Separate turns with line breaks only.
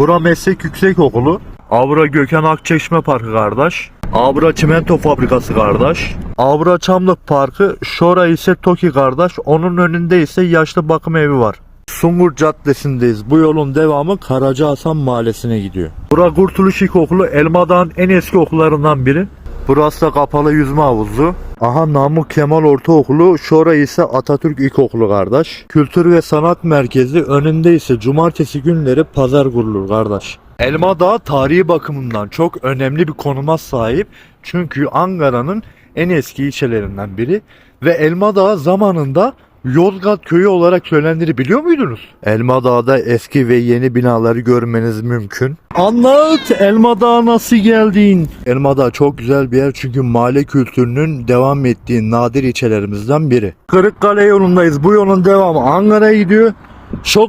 Bura Meslek Yüksekokulu. Avra Gökhan Akçeşme Parkı kardeş. Avra Çimento Fabrikası kardeş. Avra Çamlık Parkı. Şora ise Toki kardeş. Onun önünde ise yaşlı bakım evi var. Sungur Caddesi'ndeyiz. Bu yolun devamı Karaca Hasan Mahallesi'ne gidiyor. Bura Kurtuluş İlkokulu Elmadağ'ın en eski okullarından biri. Burası da kapalı yüzme havuzu. Aha Namık Kemal Ortaokulu, şora ise Atatürk İlkokulu kardeş. Kültür ve Sanat Merkezi önünde ise cumartesi günleri pazar kurulur kardeş. Elmadağ tarihi bakımından çok önemli bir konuma sahip. Çünkü Ankara'nın en eski ilçelerinden biri. Ve Elmadağ zamanında Yozgat köyü olarak söylendiğini biliyor muydunuz? Elmadağ'da eski ve yeni binaları görmeniz mümkün. Anlat Elmadağ'a nasıl geldin? Elmadağ çok güzel bir yer çünkü mahalle kültürünün devam ettiği nadir ilçelerimizden biri. Kırıkkale yolundayız. Bu yolun devamı Ankara'ya gidiyor. Çok